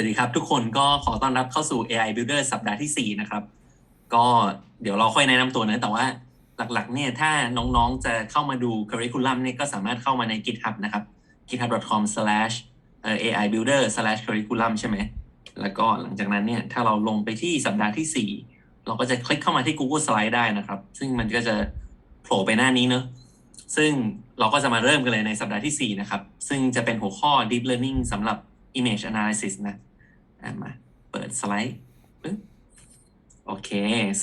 วัสดีครับทุกคนก็ขอต้อนรับเข้าสู่ AI Builder สัปดาห์ที่ 4 นะครับ ก็เดี๋ยวเราค่อยแนะนำตัวนะ แต่ว่าหลักๆเนี่ยถ้าน้องๆจะเข้ามาดู curriculum เนี่ยก็สามารถเข้ามาใน GitHub นะครับ github.com/aibuilder/curriculum ใช่ไหม แล้วก็หลังจากนั้นเนี่ยถ้าเราลงไปที่สัปดาห์ที่ 4 เราก็จะคลิกเข้ามาที่ Google Slide ได้นะครับ ซึ่งมันก็จะโผล่ไปหน้านี้เนอะซึ่งเราก็จะมาเริ่มกันเลยในสัปดาห์ที่ 4 นะครับ ซึ่งจะเป็นหัวข้อ deep learning สำหรับ image analysis นะ อะมาเปิดสไลด์ปึ๊บโอเค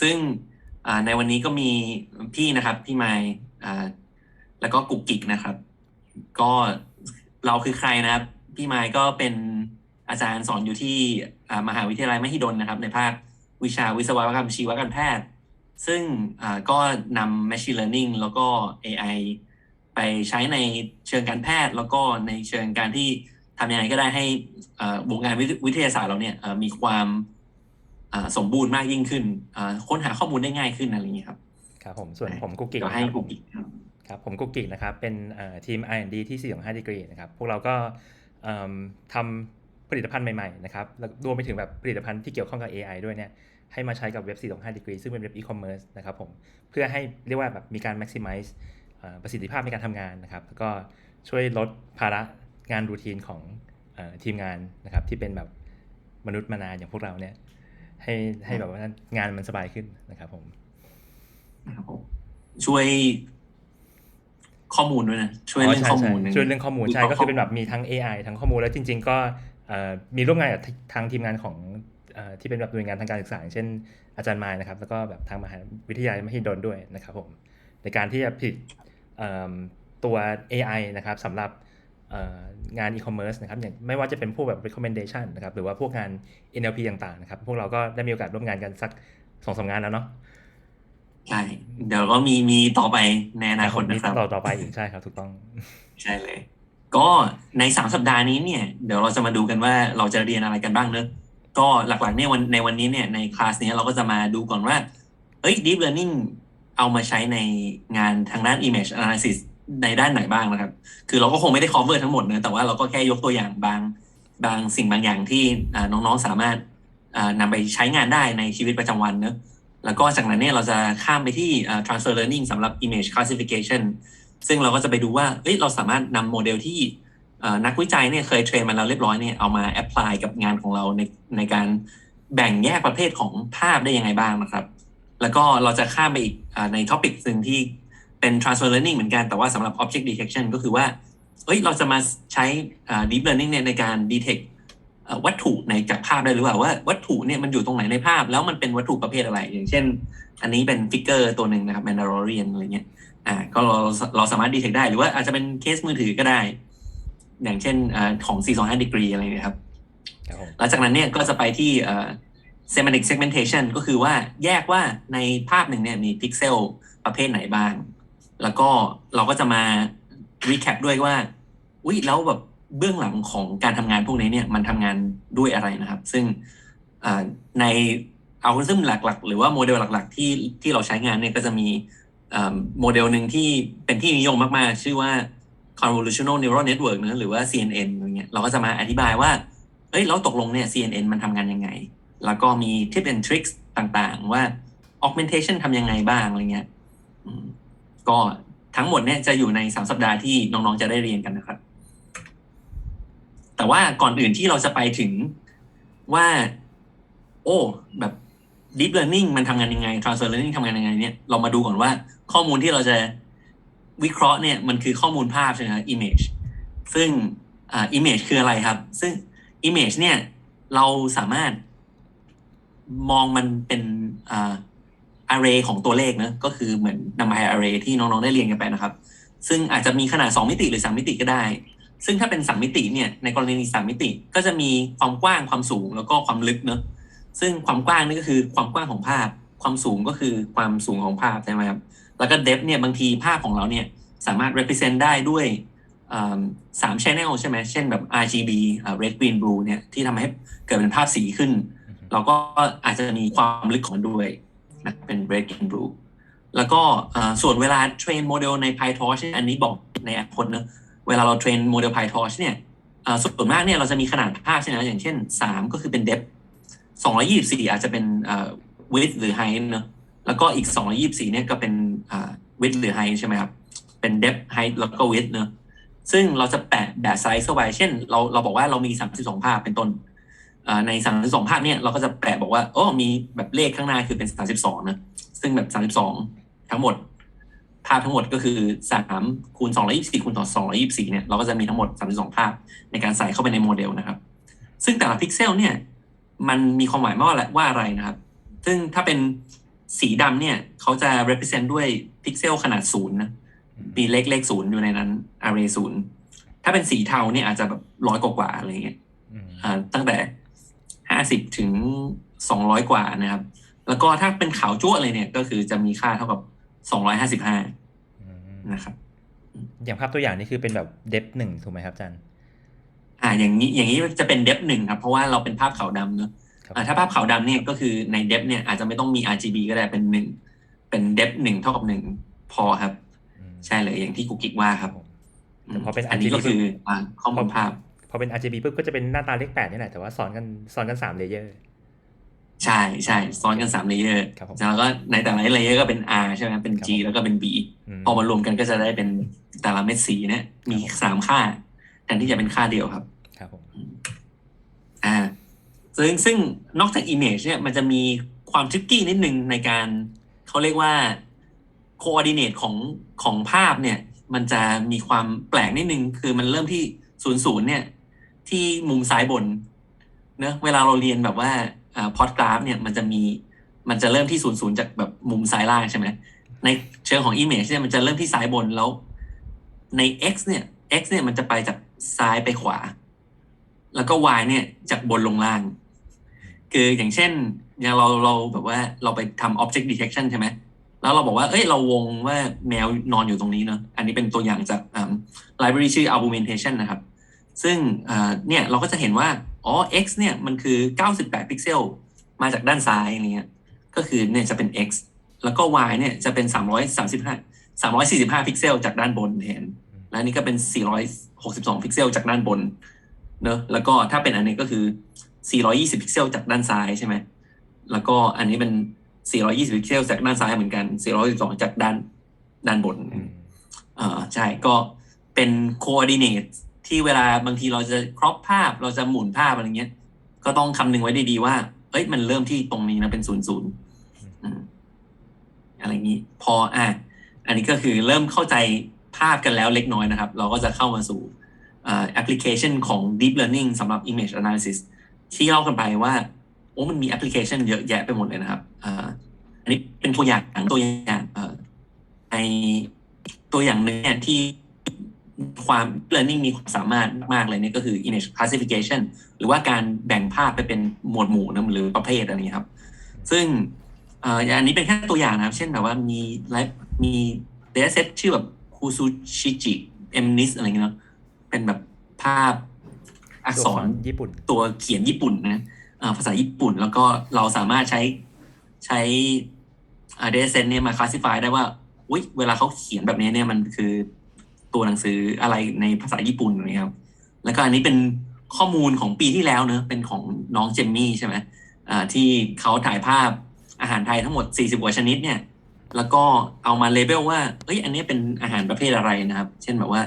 ซึ่งในวันนี้ก็มีพี่นะครับพี่ไมค์แล้วก็กุกกิกนะครับ ก็เราคือใครนะครับ พี่ไมค์ก็เป็นอาจารย์สอนอยู่ที่มหาวิทยาลัยมหิดลนะครับ ในภาควิชาวิศวกรรมชีวการแพทย์ ซึ่งก็นำ machine learning แล้วก็ AI ไปใช้ในเชิงการแพทย์ แล้วก็ในเชิงการที่ ทำยังไงก็ได้ให้อ่าวงการวิทวิทยาศาสตร์เราเนี่ยเอ่อมีความอ่าสมบูรณ์มากยิ่งขึ้นอ่าค้นหาข้อมูลได้ง่ายขึ้นอะไรอย่างนี้ยครับครับผมส่วนผมกุ๊กกิ๊กเดี๋ยวให้นะครับกุกกิกครับครับผมกุ๊กกิ๊กนะครับเป็นเอ่อทีม R&D ที่425 degree นะครับพวกเราก็เอิ่มทำผลิตภัณฑ์ใหม่ๆนะครับแล้วรวมไปถึงแบบผลิตภัณฑ์ที่เกี่ยวข้องกับ AI ด้วยเนี่ยให้มาใช้กับเว็บ425 degree ซึ่งเป็นเว็บ e-commerce นะครับผมเพื่อให้เรียกว่าแบบมีการ maximize เอ่อประสิทธิภาพในการทำงานนะครับแล้วก็ช่วยลดภาระ งานรูทีนของเอ่อทีมงานนะครับ ที่เป็นแบบมนุษย์มานานอย่างพวกเราเนี่ย ให้ให้แบบว่างานมันสบายขึ้นนะครับผมนะครับผมช่วยข้อมูลด้วยนะช่วยเรื่องข้อมูลใช่นะใช่ช่วยเรื่องข้อมูลใช่ก็คือเป็นแบบมีทั้ง AI ทั้งข้อมูลแล้วจริง ๆ ก็เอ่อมีร่วมงานกับทางทีมงานของเอ่อที่เป็นแบบหน่วยงานทางการศึกษาอย่างเช่นอาจารย์มายนะครับ แล้วก็แบบทางมหาวิทยาลัยมหิดลด้วยนะครับผมในการที่จะผลิตเอิ่มตัว AI นะครับสำหรับ เอ่องาน e-commerce นะครับอย่างไม่ว่าจะเป็นพวกแบบ recommendation นะครับหรือว่าพวกงาน NLP ต่างๆนะครับ พวกเราก็ได้มีโอกาสร่วมงานกันสักสองสามงานแล้วเนาะใช่ เดี๋ยวก็มีมีต่อไปในอนาคตมีนะครับต่อต่อไปอีกใช่ครับ ถูกต้อง ใช่เลย ก็ในสามสัปดาห์นี้เนี่ย เดี๋ยวเราจะมาดูกันว่าเราจะเรียนอะไรกันบ้างเนอะก็หลักๆเนี่ยวันในวันนี้เนี่ยในคลาสเนี้ยเราก็จะมาดูก่อนว่าเอ้ย deep learning เอามาใช้ในงานทางด้าน image analysis ในด้านไหนบ้างนะครับ คือเราก็คงไม่ได้ cover ทั้งหมดนะ แต่ว่าเราก็แค่ยกตัวอย่างบางบางสิ่งบางอย่างที่น้องๆสามารถอ่านำไปใช้งานได้ในชีวิตประจำวันเนอะแล้วก็จากนั้นเนี่ยเราจะข้ามไปที่ transfer learning สำหรับ image classification ซึ่งเราก็จะไปดูว่าเอ้ยเราสามารถนำโมเดลที่นักวิจัยเนี่ยเคยเทรนมาแล้วเรียบร้อยเนี่ยเอามาแอพพลายกับงานของเราในในการแบ่งแยกประเภทของภาพได้ยังไงบ้างนะครับ แล้วก็เราจะข้ามไปอีกอในท็อปิกหนึ่งที่ เป็น transfer learning เหมือนกันแต่ว่าสำหรับ object detection ก็คือว่าเอ้ยเราจะมาใช้อ่า deep learning เนี่ยในการ detect เอ่อวัตถุในจากภาพได้หรือเปล่าว่าวัตถุเนี่ยมันอยู่ตรงไหนในภาพ แล้วมันเป็นวัตถุประเภทอะไร อย่างเช่น อันนี้เป็นฟิกเกอร์ตัวหนึ่งนะครับ Mandalorian อะไรเงี้ยอ่าก็เราเราสามารถดีเทคได้หรือว่าอาจจะเป็นเคสมือถือก็ได้ อย่างเช่นอาของ 425 degree อะไรเนี่ยครับครับผมหลังจากนั้นเนี่ยก็จะไปที่เอ่อ semantic segmentation ก็คือว่าแยกว่าในภาพหนึ่งเนี่ยมีพิกเซลประเภทไหนบ้าง แล้วก็เราก็จะมา recap ด้วยว่าอุ้ยแล้วแบบเบื้องหลังของการทำงานพวกนี้เนี่ยมันทำงานด้วยอะไรนะครับ ซึ่งในอัลกอริทึมหลัก ๆ หรือว่าโมเดลหลัก ๆ ที่ที่เราใช้งานเนี่ยก็จะมีโมเดลหนึ่งที่เป็นที่นิยมมาก ๆ ชื่อว่า convolutional neural network นะหรือว่า CNN อะไรเงี้ยเราก็จะมาอธิบายว่าเอ้ยแล้วตกลงเนี่ย CNN มันทำงานยังไง แล้วก็มี tips and tricks ต่าง ๆ ว่า augmentation ทำยังไงบ้างอะไรเงี้ย ก็ทั้งหมดเนี่ยจะอยู่ในสามสัปดาห์ที่น้องๆจะได้เรียนกันนะครับ แต่ว่าก่อนอื่นที่เราจะไปถึงว่า โอ้ แบบ deep learning มันทำงานยังไง transfer learning ทำงานยังไงเนี่ยเรามาดูก่อนว่าข้อมูลที่เราจะวิเคราะห์เนี่ยมันคือข้อมูลภาพใช่ไหมครับ image ซึ่งอ่า image คืออะไรครับ ซึ่ง image เนี่ยเราสามารถมองมันเป็นอ่า array ของตัวเลขนะก็คือเหมือน number array ที่น้องๆได้เรียนกันไปนะครับ ซึ่งอาจจะมีขนาด 2 มิติหรือ 3 มิติก็ได้ ซึ่งถ้าเป็น 3 มิติเนี่ยในกรณี3มิติก็จะมีความกว้างความสูงแล้วก็ความลึกเนอะซึ่งความกว้างนี่ก็คือความกว้างของภาพ ความสูงก็คือความสูงของภาพใช่ไหมครับแล้วก็ depth เนี่ยบางทีภาพของเราเนี่ยสามารถ represent ได้ด้วยอ่าสาม channel ใช่ไหมเช่นแบบ RGB อ่า red green blue เนี่ยที่ทำให้เกิดเป็นภาพสีขึ้น เราก็อาจจะมีความลึกของมันด้วย นะเป็น red green blue แล้วก็ส่วนเวลาเทรนโมเดลใน PyTorch เนี่ยอันนี้บอกในอนาคตเนอะเวลาเราเทรนโมเดล PyTorch เนี่ยส่วนมากเนี่ยเราจะมีขนาดภาพใช่ไหมอย่างเช่นสามก็คือเป็น depth สองร้อยี่สี่อาจจะเป็น width หรือ height เนอะแล้วก็อีกสองร้อยี่สี่เนี่ยก็เป็น width หรือ height ใช่ไหมครับ เป็น depth height แล้วก็ width เนอะซึ่งเราจะแปะแบบไซส์เข้าไป เช่น เราเราบอกว่าเรามีสามสิบสองภาพเป็นต้น ในสามสิบสองภาพเนี่ยเราก็จะแปะบอกว่าโอ้มีแบบเลขข้างหน้าคือเป็นสามสิบสองนะ ซึ่งแบบสามสิบสองทั้งหมด ภาพทั้งหมดก็คือสามคูณสองร้อยี่สี่คูณต่อสองร้อยี่สี่เนี่ยเราก็จะมีทั้งหมดสามสิบสองภาพในการใส่เข้าไปในโมเดลนะครับ ซึ่งแต่ละพิกเซลเนี่ยมันมีความหมายว่าอะไรว่าอะไรนะครับ ซึ่งถ้าเป็นสีดำเนี่ยเขาจะ represent ด้วยพิกเซลขนาดศูนย์นะมีเลขเลขศูนย์อยู่ในนั้น array ศูนย์ถ้าเป็นสีเทาเนี่ยอาจจะแบบร้อยกว่าๆอะไรเงี้ยอืมอ่าตั้งแต่ ห้าสิบถึงสองร้อยกว่านะครับ แล้วก็ถ้าเป็นขาวจั่วเลยเนี่ยก็คือจะมีค่าเท่ากับสองร้อยห้าสิบห้าอืมนะครับ อย่างภาพตัวอย่างนี่คือเป็นแบบเดฟหนึ่งถูกไหมครับอาจารย์อ่าอย่างนี้อย่างนี้จะเป็นเดฟหนึ่งครับ เพราะว่าเราเป็นภาพขาวดำเนอะครับอ่าถ้าภาพขาวดำเนี่ยก็คือในเดฟเนี่ยอาจจะไม่ต้องมี RGB ก็ได้เป็นหนึ่งเป็นเดฟหนึ่งเท่ากับหนึ่งพอครับอืมใช่เลยอย่างที่กุกกิกว่าครับผมแต่พอเป็นอันนี้ RGB ก็คืออ่าข้อมูลภาพพ อเป็น RGB ปุ๊บก็จะเป็นหน้าตาเลขแปดนี่แหละแต่ว่าซ้อนกันซ้อนกันสามเลเยอร์ใช่ใช่ซ้อนกันสามเลเยอร์ครับผมแล้วก็ในแต่ละเลเยอร์ก็เป็น R ใช่ไหมเป็น G ครับผมแล้วก็เป็น B มพอมารวมกันก็จะได้เป็นแต่ละเม็ดสีเนี่ยมีสามค่าแทนที่จะเป็นค่าเดียวครับ ครับผมอ่าซึ่งซึ่งนอกจาก Image เนี่ยมันจะมีความทริกกี้นิดนึงในการเขาเรียกว่า coordinate ของของภาพเนี่ย มันจะมีความแปลกนิดนึง คือมันเริ่มที่ศูนย์ศูนย์เนี่ย ที่มุมซ้ายบนเนอะเวลาเราเรียนแบบว่าพอดกราฟเนี่ยมันจะมีมันจะเริ่มที่ศูนย์ศูนย์จากแบบมุมซ้ายล่างใช่ไหมในเชิงของ Image เนี่ยมันจะเริ่มที่ซ้ายบนแล้ว ใน x เนี่ย x เนี่ยมันจะไปจากซ้ายไปขวา แล้วก็ y เนี่ยจากบนลงล่าง คืออย่างเช่นอย่างเราเราแบบว่าเราไปทำ object detection ใช่ไหมแล้วเราบอกว่าเอ้ยเราวงว่าแมวนอนอยู่ตรงนี้เนอะอันนี้เป็นตัวอย่างจาก library ชื่อ argumentation นะครับ ซึ่งอ่าเนี่ยเราก็จะเห็นว่าอ๋อ x เนี่ยมันคือ 98 พิกเซล มาจากด้านซ้ายอะไรเงี้ยก็คือเนี่ยจะเป็น x แล้วก็ y เนี่ยจะเป็น 335 345 พิกเซล จากด้านบนแทนและอันนี้ก็เป็น 462 พิกเซล จากด้านบนเนอะแล้วก็ถ้าเป็นอันนี้ก็คือ 420 พิกเซล จากด้านซ้ายใช่ไหมแล้วก็อันนี้เป็น 420 พิกเซล จากด้านซ้ายเหมือนกัน 412 จากด้านด้านบนอืมเออใช่ก็เป็น coordinate ที่เวลาบางทีเราจะครอปภาพเราจะหมุนภาพอะไรเงี้ย ก็ต้องคำนึงไว้ดีๆว่า เอ้ยมันเริ่มที่ตรงนี้นะเป็นศูนย์ศูนย์อะไรอย่างนี้ พออะอันนี้ก็คือเริ่มเข้าใจภาพกันแล้วเล็กน้อยนะครับ เราก็จะเข้ามาสู่แอปพลิเคชันของ Deep Learning สำหรับ Image Analysis ที่เล่ากันไปว่าโอ้มันมีแอปพลิเคชันเยอะแยะไปหมดเลยนะครับอันนี้เป็นตัวอย่างตัวอย่างในตัวอย่างหนึ่งที่ ความ learning มีความสามารถมากเลยเนี่ยก็คือ image classification หรือว่าการแบ่งภาพไปเป็นหมวดหมู่นะหรือประเภทอะไรอย่างนี้ครับ ซึ่งเอ่ออันนี้เป็นแค่ตัวอย่างนะครับ เช่นแบบว่ามีไลฟ์มี dataset ชื่อแบบคูซูชิจิเอมนิสอะไรอย่างเงี้ยเนาะเป็นแบบภาพอักษรญี่ปุ่น ตัวเขียนญี่ปุ่นนะอ่าภาษาญี่ปุ่น แล้วก็เราสามารถใช้ใช้เดเซนเนี่ยมาคลาสสิฟายได้ว่าอุ๊ยเวลาเขาเขียนแบบนี้เนี่ยมันคือ ตัวหนังสืออะไรในภาษาญี่ปุ่นนะครับ แล้วก็อันนี้เป็นข้อมูลของปีที่แล้วเนอะเป็นของน้องเจมมี่ใช่ไหมอ่าที่เขาถ่ายภาพอาหารไทยทั้งหมด 40กว่าชนิดเนี่ย แล้วก็เอามาเลเบลว่า เอ้ย อันนี้เป็นอาหารประเภทอะไรนะครับ เช่นแบบว่า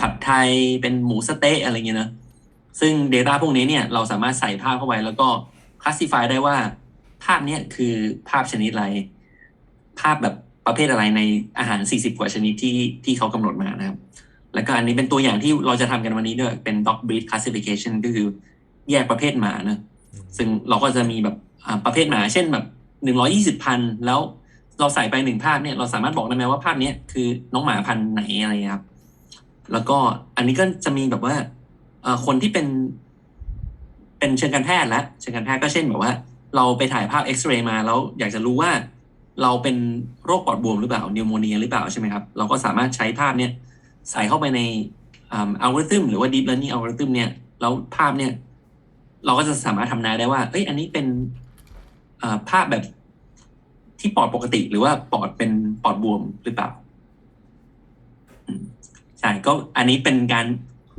ผัดไทยเป็นหมูสเต๊ะอะไรเงี้ยเนอะซึ่ง Data พวกนี้เนี่ยเราสามารถใส่ภาพเข้าไปแล้วก็ classify ได้ว่า ภาพเนี้ยคือภาพชนิดอะไร ภาพแบบ ประเภทอะไรในอาหาร 40 กว่าชนิดที่ที่เขากำหนดมานะครับ แล้วก็อันนี้เป็นตัวอย่างที่เราจะทำกันวันนี้ด้วยเป็น dog breed classification ก็คือแยกประเภทหมานะซึ่งเราก็จะมีแบบอ่าประเภทหมา เช่นแบบหนึ่งร้อยี่สิบพันแล้วเราใส่ไปหนึ่งภาพเนี่ยเราสามารถบอกได้ไหมว่าภาพเนี้ยคือน้องหมาพันธุ์ไหนอะไรเงี้ยครับ แล้วก็อันนี้ก็จะมีแบบว่าเอ่อคนที่เป็น เป็นเชิงการแพทย์และเชิงการแพทย์ก็เช่นแบบว่า เราไปถ่ายภาพเอ็กซเรย์มาแล้วอยากจะรู้ว่า เราเป็นโรคปอดบวมหรือเปล่านิวโมเนียหรือเปล่าใช่ไหมครับ เราก็สามารถใช้ภาพเนี้ยใส่เข้าไปในอัลกอริทึมหรือว่า deep learning อัลกอริทึมเนี่ยแล้วภาพเนี่ย เราก็จะสามารถทำนายได้ว่า เอ้ย อันนี้เป็นภาพแบบที่ปอดปกติหรือว่าปอดเป็นปอดบวมหรือเปล่าใช่ก็อันนี้เป็นการ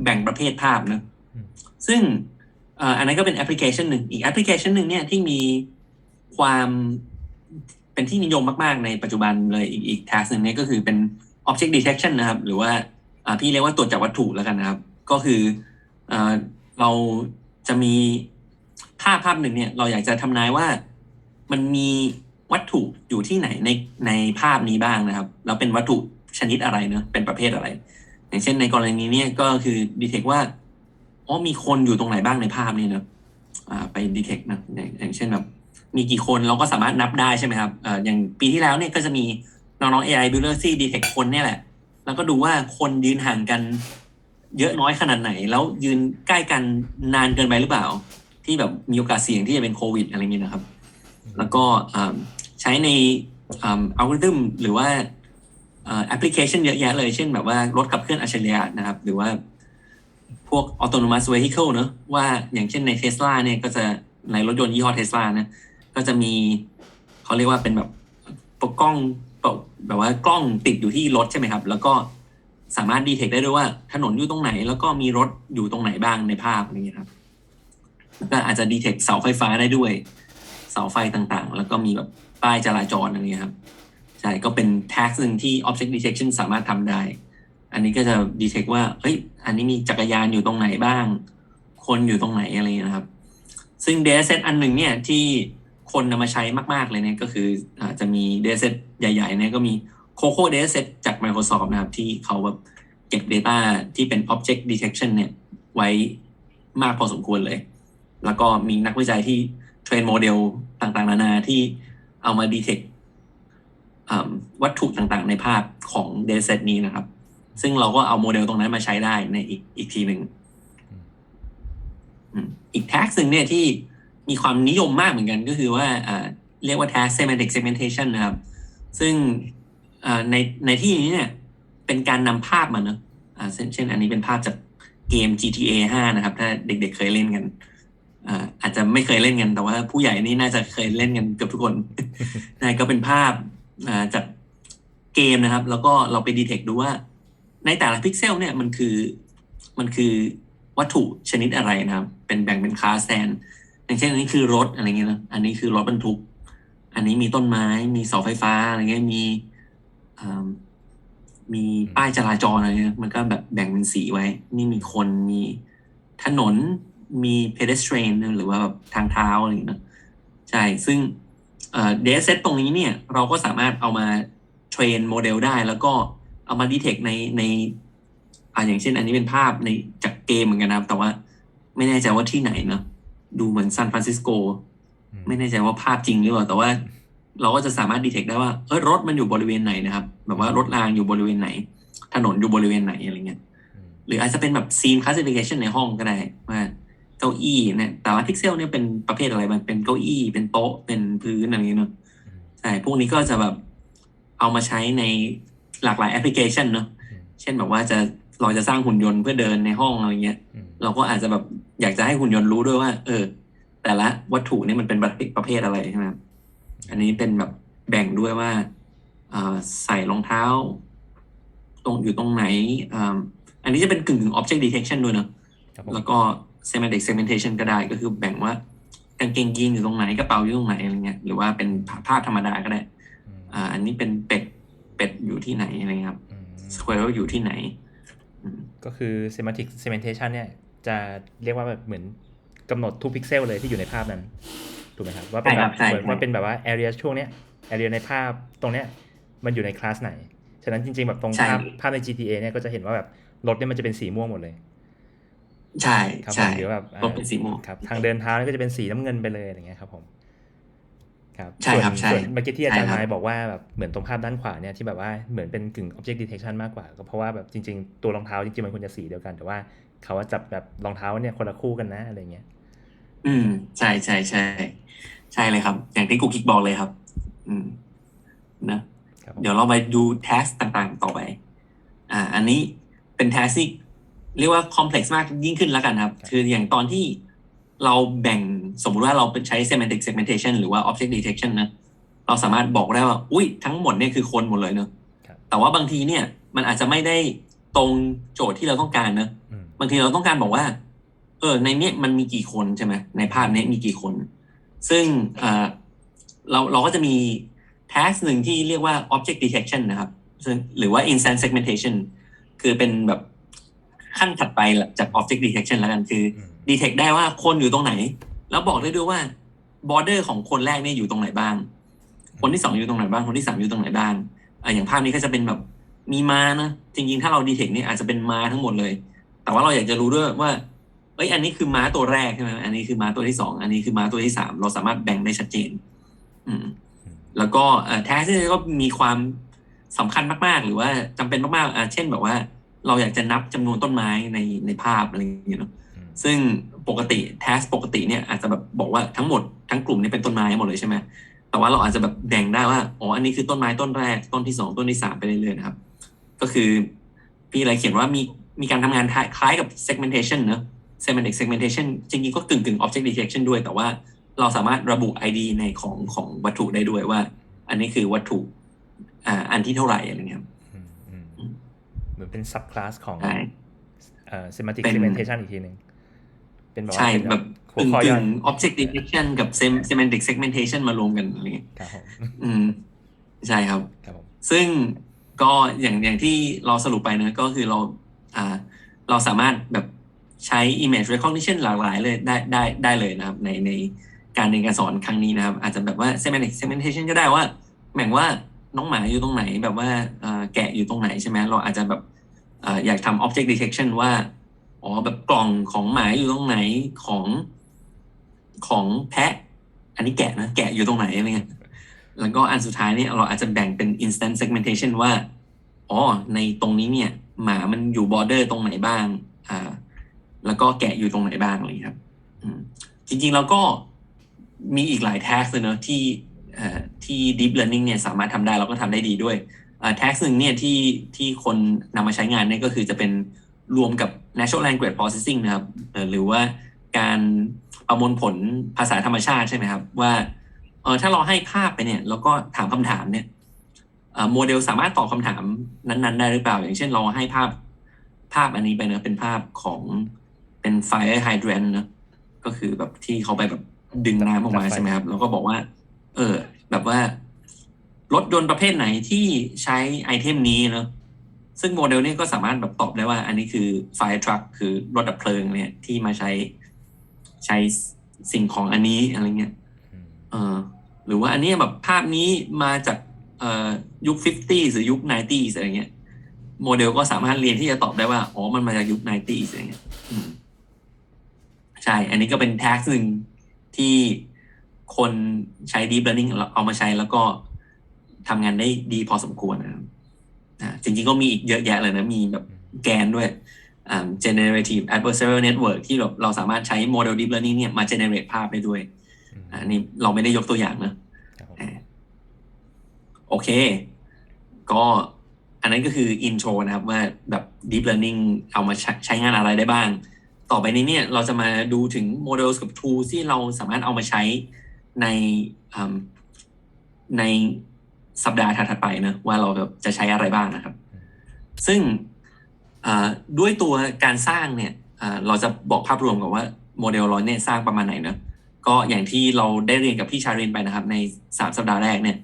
แบ่งประเภทภาพเนอะซึ่งอันนั้นก็เป็นแอปพลิเคชันหนึ่งอีกแอปพลิเคชันหนึ่งเนี่ยที่มีความ เป็นที่นิยมมากๆในปัจจุบันเลยอีกอีก task หนึ่งเนี่ยก็คือเป็น object detection นะครับ หรือว่าพี่เรียกว่าตรวจจับวัตถุแล้วกันนะครับ ก็คือเอ่อเราจะมีภาพภาพหนึ่งเนี่ย เราอยากจะทำนายว่ามันมีวัตถุอยู่ที่ไหนในในภาพนี้บ้างนะครับ แล้วเป็นวัตถุชนิดอะไรเนะเป็นประเภทอะไร อย่างเช่นในกรณีนี้ก็คือดีเทคว่าอ๋อมีคนอยู่ตรงไหนบ้างในภาพนี้เนอะอ่าไปดีเทคนะอย่างเช่นแบบ มีกี่คนเราก็สามารถนับได้ใช่ไหมครับเอ่ออย่างปีที่แล้วเนี่ยก็จะมีน้องๆ AI Builder ที่ดีเทคคนเนี่ยแหละ แล้วก็ดูว่าคนยืนห่างกัน เยอะน้อยขนาดไหน แล้วยืนใกล้กันนานเกินไปหรือเปล่า ที่แบบมีโอกาสเสี่ยงที่จะเป็นโควิดอะไรเงี้ยนะครับ แล้วก็ใช้ในอัลกอริทึมหรือว่าแอปพลิเคชันเยอะแยะเลย เช่นแบบว่ารถขับเคลื่อนอัจฉริยะนะครับ หรือว่าพวก autonomous vehicle เนอะว่าอย่างเช่นในเทสลาเนี่ยก็จะในรถยนต์ยี่ห้อเทสลานะ ก็จะมีเขาเรียกว่าเป็นแบบกล้องแบบว่ากล้องติดอยู่ที่รถใช่ไหมครับ แล้วก็สามารถดีเทคได้ด้วยว่าถนนอยู่ตรงไหน แล้วก็มีรถอยู่ตรงไหนบ้างในภาพอะไรเงี้ยครับแล้วก็อาจจะดีเทคเสาไฟฟ้าได้ด้วย เสาไฟต่างๆ แล้วก็มีแบบป้ายจราจรอะไรเงี้ยครับใช่ก็เป็น task หนึ่งที่ object detection สามารถทำได้ อันนี้ก็จะ detect ว่าเฮ้ยอันนี้มีจักรยานอยู่ตรงไหนบ้าง คนอยู่ตรงไหนอะไรเงี้ยครับ ซึ่ง dataset อันหนึ่งเนี่ยที่ คนนำมาใช้มากๆเลยเนี่ยก็คืออาจจะมี dataset ใหญ่ๆเนี่ยก็มี Coco dataset จาก Microsoft นะครับ ที่เขาแบบเก็บ data ที่เป็น object detection เนี่ยไว้มากพอสมควรเลย แล้วก็มีนักวิจัยที่เทรนโมเดลต่างๆ นานาที่เอามา detect อ่าวัตถุต่างๆ ในภาพของ dataset นี้นะครับ ซึ่งเราก็เอาโมเดลตรงนั้นมาใช้ได้ในอีกอีกทีหนึ่งอืมอีก task หนึ่งเนี่ยที่ มีความนิยมมากเหมือนกันก็คือว่าเรียกว่า task semantic segmentation นะครับ ซึ่งในในที่นี้เนี่ยเป็นการนำภาพมาเนอะเช่นอันนี้เป็นภาพจากเกม GTA 5 นะครับ ถ้าเด็กๆเคยเล่นกันอาจจะไม่เคยเล่นกัน แต่ว่าผู้ใหญ่นี่น่าจะเคยเล่นกันเกือบทุกคนนะก็เป็นภาพจากเกมนะครับ แล้วก็เราไปดีเทคดูว่า ในแต่ละพิกเซลเนี่ยมันคือมันคือวัตถุชนิดอะไรนะครับ เป็นแบ่งเป็นคลาสแทน อย่างเช่นอันนี้คือรถอะไรเงี้ยนะอันนี้คือรถบรรทุก อันนี้มีต้นไม้ มีเสาไฟฟ้าอะไรเงี้ยมีมีป้ายจราจรอะไรเงี้ยมันก็แบบแบ่งเป็นสีไว้ นี่มีคนมีถนนมี pedestrian หรือว่าแบบทางเท้าอะไรอย่างเงี้ยนะใช่ ซึ่งเดซเซตตรงนี้เนี่ย เราก็สามารถเอามาเทรนโมเดลได้ แล้วก็เอามาดีเทคในในอ่าอย่างเช่น อันนี้เป็นภาพในจากเกมเหมือนกันนะครับ แต่ว่าไม่แน่ใจว่าที่ไหนเนอะ ดูเหมือนซานฟรานซิสโกอืมไม่แน่ใจว่าภาพจริงหรือเปล่า แต่ว่าเราก็จะสามารถดีเทคได้ว่าเออรถมันอยู่บริเวณไหนนะครับ แบบว่ารถรางอยู่บริเวณไหน ถนนอยู่บริเวณไหนอะไรเงี้ยอืมหรืออาจจะเป็นแบบซีนคลาสสิฟิเคชันในห้องก็ได้ว่าเก้าอี้เนี่ยแต่ละพิกเซลเนี่ยเป็นประเภทอะไรมันเป็นเก้าอี้ เป็นโต๊ะเป็นพื้นอะไรอย่างเงี้ยเนอะอืมใช่พวกนี้ก็จะแบบเอามาใช้ในหลากหลายแอปพลิเคชันเนอะอืมเช่นแบบว่าจะเราจะสร้างหุ่นยนต์เพื่อเดินในห้องอะไรเงี้ยอืมเราก็อาจจะแบบ อยากจะให้หุ่นยนต์รู้ด้วยว่า เออ แต่ละวัตถุนี่มันเป็นประเภทประเภทอะไรใช่ไหมครับอันนี้เป็นแบบแบ่งด้วยว่าเอ่อใส่รองเท้า ตรงอยู่ตรงไหนอ่าอันนี้จะเป็นกึ่งกึ่ง object detection ด้วยเนอะครับผมแล้วก็ semantic segmentation ก็ได้ก็คือแบ่งว่ากางเกงยีนอยู่ตรงไหนกระเป๋าอยู่ตรงไหนอะไรเงี้ยหรือว่าเป็นภาพธรรมดาก็ได้อืมอ่า อันนี้เป็นเป็ดเป็ดอยู่ที่ไหนอะไรเงี้ยครับอืม squirrel อยู่ที่ไหนอืมก็คือ semantic segmentation เนี่ย จะเรียกว่าแบบเหมือนกำหนดทุกพิกเซลเลยที่อยู่ในภาพนั้นถูกไหมครับว่าเป็นใช่แบครับบใช่เหมือนใช่ว่าเป็นแบบว่า area ช่วงเนี้ย area ในภาพตรงเนี้ยมันอยู่ในคลาสไหน ฉะนั้นจริง ๆ แบบตรงใช่ภาพภาพใน GTA เนี่ยก็จะเห็นว่าแบบรถเนี่ยมันจะเป็นสีม่วงหมดเลย ใช่ครับผใช่มหรือแบบอ่ารถเป็นสีม่วงครับ ทางเดินเท้าเนี่ยก็จะเป็นสีน้ำเงินไปเลยอย่างเงี้ยครับผม ครับใช่ครับส่วนใช่ส่วนเมื่อกี้ที่อาจารย์ใช่ครับนายบอกว่าแบบเหมือนตรงภาพด้านขวาเนี่ยที่แบบว่าเหมือนเป็นกึ่ง object detection มากกว่า ก็เพราะว่าแบบจริง ๆ ตัวรองเท้าจริงๆมันควรจะสีเดียวกันแต่ว่า เขาว่าจับแบบรองเท้าเนี่ยคนละคู่กันนะอะไรเงี้ย อืม ใช่ใช่ใช่ใช่เลยครับ อย่างที่กูคิกบอกเลยครับ อืม นะครับผมเดี๋ยวเราไปดู task ต่างๆ ต่อไป อ่า อันนี้เป็น task ที่เรียกว่า complex มากยิ่งขึ้นแล้วกันครับ คืออย่างตอนที่เราแบ่งสมมุติว่าเราเป็นใช้ semantic segmentation หรือว่า object detection นะ เราสามารถบอกได้ว่า อุ้ยทั้งหมดเนี่ยคือคนหมดเลยเนอะครับแต่ว่าบางทีเนี่ย มันอาจจะไม่ได้ตรงโจทย์ที่เราต้องการเนอะอืม บางทีเราต้องการบอกว่า เออ ในเนี้ยมันมีกี่คนใช่ไหมในภาพเนี้ยมีกี่คน ซึ่งเอ่อเราเราก็จะมี task หนึ่งที่เรียกว่า object detection นะครับซึ่งหรือว่า instance segmentation คือเป็นแบบขั้นถัดไปจาก object detection แล้วกันคืออืม detect ได้ว่าคนอยู่ตรงไหน แล้วบอกได้ด้วยว่า border ของคนแรกเนี่ยอยู่ตรงไหนบ้าง คนที่สองอยู่ตรงไหนบ้าง คนที่สามอยู่ตรงไหนบ้างอะอย่างภาพนี้ก็จะเป็นแบบมีม้านะ จริงๆ ถ้าเรา detect เนี่ยอาจจะเป็นม้าทั้งหมดเลย แต่ว่าเราอยากจะรู้ด้วยว่าเอ้ยอันนี้คือม้าตัวแรกใช่ไหมอันนี้คือม้าตัวที่สองอันนี้คือม้าตัวที่สามเราสามารถแบ่งได้ชัดเจน อืมอืมแล้วก็แท็กซี่ก็มีความสำคัญมาก ๆ หรือว่าจำเป็นมากๆอะเช่นแบบว่า เราอยากจะนับจำนวนต้นไม้ในในภาพอะไรอย่างเงี้ยเนาะอืมซึ่งปกติแทสปกติเนี่ยอาจจะแบบบอกว่าทั้งหมดทั้งกลุ่มนี้เป็นต้นไม้หมดเลยใช่ไหมแต่ว่าเราอาจจะแบบแบ่งได้ว่าอ๋ออันนี้คือต้นไม้ต้นแรกต้นที่สองต้นที่สามไปเรื่อยๆนะครับ ก็คือพี่อะไรเขียนว่ามี มีการทำงานคล้ายคล้ายกับ segmentation เนอะ semantic segmentation จริงๆก็กึ่งกึ่ง object detection ด้วย แต่ว่าเราสามารถระบุ ID ในของของวัตถุได้ด้วยว่า อันนี้คือวัตถุอ่าอันที่เท่าไหร่อะไรเงี้ยครับอืมอืมเหมือนเป็น subclass ของใช่เอ่อ semantic เป็น segmentation อีกทีหนึ่งเป็นแบบว่าใช่เป็นแบบหัวกึ่งข้อย่กึ่อยง object detection กับ sem- semantic segmentation มารวมกันอะไรเงี้ยครับผมอืมใช่ครับครับผมซึ่งก็อย่างอย่างที่เราสรุปไปเนอะก็คือเรา อ่าเราสามารถแบบใช้ image recognition หลากหลายเลยได้ได้ได้เลยนะครับ ในในการเรียนการสอนครั้งนี้นะครับ อาจจะแบบว่า semantic segmentation ก็ได้ว่าแบ่งว่าน้องหมาอยู่ตรงไหนแบบว่าแกะอยู่ตรงไหนใช่ไหมเราอาจจะแบบเอ่ออยากทำ object detection ว่าอ๋อแบบกล่องของหมาอยู่ตรงไหนของของแพะ อันนี้แกะนะแกะอยู่ตรงไหนอะไรเงี้ยแล้วก็อันสุดท้ายเนี่ยเราอาจจะแบ่งเป็น instant segmentation ว่าอ๋อในตรงนี้เนี่ย หมามันอยู่ border ตรงไหนบ้าง อ่า แล้วก็แกะอยู่ตรงไหนบ้างอะไรอย่างนี้ครับจริงๆแล้วก็มีอีกหลาย task เลยเนอะที่ที่ deep learning เนี่ยสามารถทำได้แล้วก็ทำได้ดีด้วยอ่า task หนึ่งเนี่ยที่ที่คนนำมาใช้งานเนี่ยก็คือจะเป็นรวมกับ natural language processing นะครับหรือว่าการประมวลผลภาษาธรรมชาติใช่ไหมครับ ว่าเออถ้าเราให้ภาพไปเนี่ย แล้วก็ถามคำถามเนี่ย โมเดลสามารถตอบคำถามนั้น ๆ ได้หรือเปล่า อย่างเช่นเราให้ภาพภาพอันนี้ไปเนอะเป็นภาพของเป็น fire hydrant เนอะก็คือแบบที่เขาไปแบบดึงน้ำออกมาดับไฟใช่ไหมครับ แล้วก็บอกว่า เออ แบบว่ารถยนต์ประเภทไหนที่ใช้ไอเทมนี้เนอะซึ่งโมเดลเนี่ยก็สามารถแบบตอบได้ว่า อันนี้คือ fire truck คือรถดับเพลิงเนี่ยที่มาใช้ใช้สิ่งของอันนี้อะไรเงี้ยอืมเออหรือว่าอันเนี้ยแบบภาพนี้มาจากเอ่อ ยุค 50 หรือยุค 90 อะไรเงี้ย โมเดลก็สามารถเรียนที่จะตอบได้ว่า อ๋อ มันมาจากยุค 90 อะไรเงี้ยอืมใช่ อันนี้ก็เป็นแท็กหนึ่งที่คนใช้ deep learning เอามาใช้แล้วก็ทำงานได้ดีพอสมควรนะครับอ่าจริงๆก็มีอีกเยอะแยะเลยนะ มีแบบแกนด้วยอ่า generative adversarial network ที่เราเราสามารถใช้โมเดล deep learning เนี่ยมา generate ภาพได้ด้วยอืมอันนี้เราไม่ได้ยกตัวอย่างนะครับผมอ่า โอเค ก็อันนั้นก็คืออินโทรนะครับว่าแบบ deep learning เอามาใช้ใชงานอะไรได้บ้าง ต่อไปนี้เนี่ยเราจะมาดูถึงโมเดลกับ tools ที่เราสามารถเอามาใช้ในในสัปดาห์ถัดไปนะว่าเราแบบจะใช้อะไรบ้างนะครับ ซึ่งด้วยตัวการสร้างเนี่ยเราจะบอกภาพรวมก่อนว่าโมเดลเราเนี่ยสร้างประมาณไหนเนอะก็อย่างที่เราได้เรียนกับพี่ชารินไปนะครับ ในสามสัปดาห์แรกเนี่ย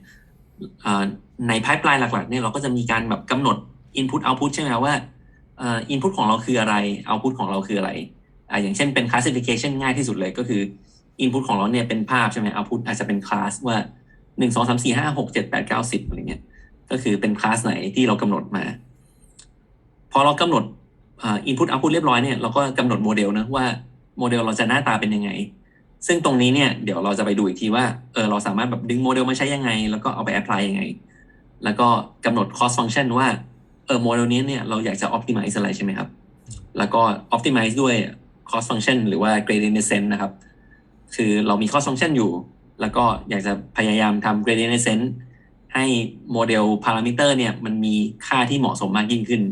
ใน pipeline หลักๆเนี่ยเราก็จะมีการแบบกำหนด input output ใช่ไหมว่าอ่อ input ของเราคืออะไร output ของเราคืออะไรออย่างเช่นเป็น classification ง่ายที่สุดเลยก็คือ input ของเราเนี่ยเป็นภาพใช่ไหม output อาจจะเป็น class ว่าหนึ่งสองสามสี่ห้าหกเจ็ดแปดเก้าสิบอะไรเงี้ย ก็คือเป็น class ไหนที่เรากำหนดมา พอเรากำหนดอ่อ input output เรียบร้อยเนี่ยเราก็กำหนดโมเดลนะว่าโมเดลเราจะหน้าตาเป็นยังไง ซึ่งตรงนี้เนี่ยเดี๋ยวเราจะไปดูอีกทีว่าเออเราสามารถแบบดึงโมเดลมาใช้ยังไง แล้วก็เอาไปแอพพลายยังไง แล้วก็กำหนด cost function ว่าเออโมเดลนี้เนี่ยเราอยากจะ optimize อะไรใช่ไหมครับ แล้วก็ optimize ด้วย cost function หรือว่า gradient descent นะครับ คือเรามี cost function อยู่ แล้วก็อยากจะพยายามทำ gradient descent ให้โมเดลพารามิเตอร์เนี่ยมันมีค่าที่เหมาะสมมากยิ่งขึ้น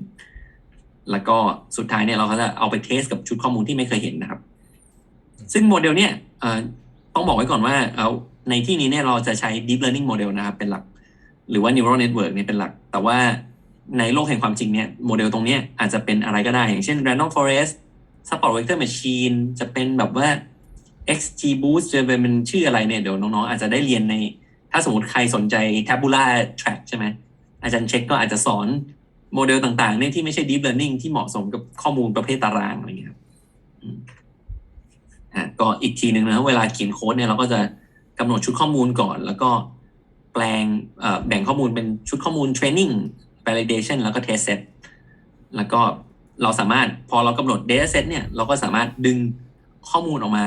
แล้วก็สุดท้ายเนี่ยเราก็จะเอาไปเทสกับชุดข้อมูลที่ไม่เคยเห็นนะครับ ซึ่งโมเดลเนี่ย ต้องบอกไว้ก่อนว่าเอาในที่นี้เนี่ยเราจะใช้ deep learning model นะครับเป็นหลัก หรือว่า neural network เนี่ยเป็นหลัก แต่ว่าในโลกแห่งความจริงเนี่ยโมเดลตรงนี้อาจจะเป็นอะไรก็ได้ อย่างเช่น random forest Support Vector Machine จะเป็นแบบว่า XGBoost จะเป็นชื่ออะไรเนี่ยเดี๋ยวน้องๆ อาจจะได้เรียนใน ถ้าสมมติใครสนใจ Tabula Track ใช่ไหมอาจารย์เช็คก็อาจจะสอนโมเดลต่างๆเนี่ยที่ไม่ใช่ Deep Learning ที่เหมาะสมกับข้อมูลประเภทตารางอะไรอย่างเงี้ยครับ ก็อีกทีหนึ่งนะเวลาเขียนโค้ดเนี่ยเราก็จะกำหนดชุดข้อมูลก่อน แล้วก็แปลงแบ่งข้อมูลเป็นชุดข้อมูล Training Validation แล้วก็ Test Set แล้วก็เราสามารถพอเรากำหนด Data Set เนี่ยเราก็สามารถดึงข้อมูลออกมา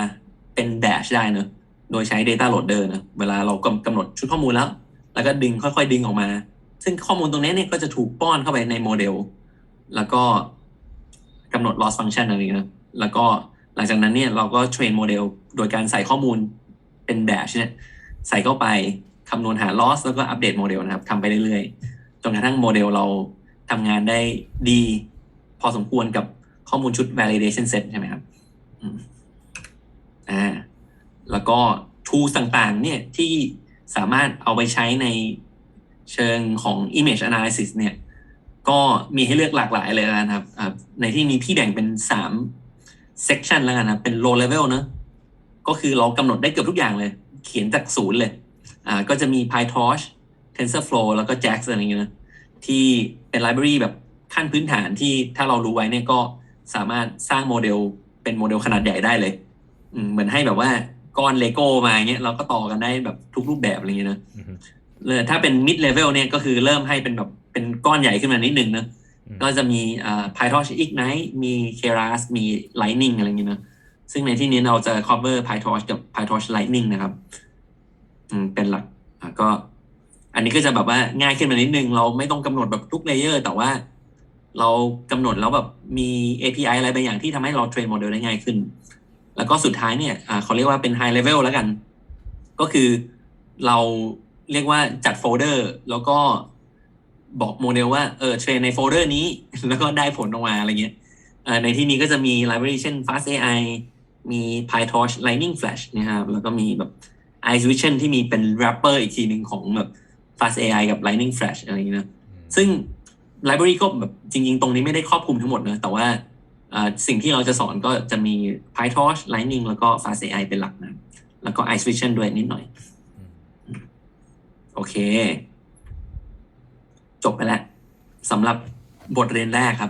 เป็น Dash ได้เนอะโดยใช้ Data Loader นะเวลาเรากำกำหนดชุดข้อมูลแล้ว แล้วก็ดึงค่อยๆ ดึงออกมา ซึ่งข้อมูลตรงนี้เนี่ยก็จะถูกป้อนเข้าไปในโมเดล แล้วก็กำหนด loss function อะไรอย่างเงี้ยนะแล้วก็ หลังจากนั้นเนี่ยเราก็เทรนโมเดลโดยการใส่ข้อมูลเป็น dash เนี่ยใส่เข้าไปคำนวณหา loss แล้วก็อัปเดตโมเดลนะครับทำไปเรื่อยๆ จนกระทั่งโมเดลเราทำงานได้ดี พอสมควรกับข้อมูลชุด validation set ใช่ไหมครับอ่าแล้วก็ tools ต่างๆ เนี่ยที่สามารถเอาไปใช้ในเชิงของ image analysis เนี่ย ก็มีให้เลือกหลากหลายเลยนะครับ ในที่นี้พี่แบ่งเป็นสาม section แล้วกันนะเป็น low level เนอะก็คือเรากำหนดได้เกือบทุกอย่างเลย เขียนจากศูนย์เลยอ่าก็จะมี PyTorch TensorFlow แล้วก็ JAX อะไรอย่างเงี้ยนะที่เป็น library แบบขั้นพื้นฐานที่ถ้าเรารู้ไว้เนี่ยก็สามารถสร้างโมเดลเป็นโมเดลขนาดใหญ่ได้เลยอืมเหมือนให้แบบว่าก้อนเลโก้มาอย่างเงี้ยเราก็ต่อกันได้แบบทุกรูปแบบอะไรเงี้ยนะอือฮึเลยถ้าเป็น mid level เนี่ยก็คือเริ่มให้เป็นแบบเป็นก้อนใหญ่ขึ้นมานิดนึงนะอืม ก็จะมี PyTorch Ignite มี Keras มี Lightning อะไรเงี้ยนะซึ่งในที่นี้เราจะ cover PyTorch กับ PyTorch Lightning นะครับเป็นหลักก็ อันนี้ก็จะแบบว่าง่ายขึ้นมานิดนึง เราไม่ต้องกำหนดแบบทุกเลเยอร์ แต่ว่าเรากำหนดแล้วแบบมี API อะไรบางอย่างที่ทำให้เราเทรนโมเดลได้ง่ายขึ้น แล้วก็สุดท้ายเนี่ยเขาเรียกว่าเป็น high level แล้วกัน ก็คือเราเรียกว่าจัดโฟลเดอร์ แล้วก็ บอกโมเดลว่าเออเทรนในโฟลเดอร์นี้ แล้วก็ได้ผลออกมาอะไรเงี้ยเอ่อในที่นี้ก็จะมี library เช่น fast AI มี PyTorch Lightning Flash นะครับแล้วก็มีแบบ Ice Vision ที่มีเป็น wrapper อีกทีหนึ่งของแบบ fast AI กับ Lightning Flash อะไรอย่างเงี้ยนะซึ่ง library ก็แบบจริง ๆ ตรงนี้ไม่ได้ครอบคลุมทั้งหมดนะแต่ว่าเอ่อสิ่งที่เราจะสอนก็จะมี PyTorch Lightning แล้วก็ Fast AI เป็นหลักนะ แล้วก็ Ice Vision ด้วยนิดหน่อยอืมโอเค จบไปแล้วสำหรับบทเรียนแรกครับ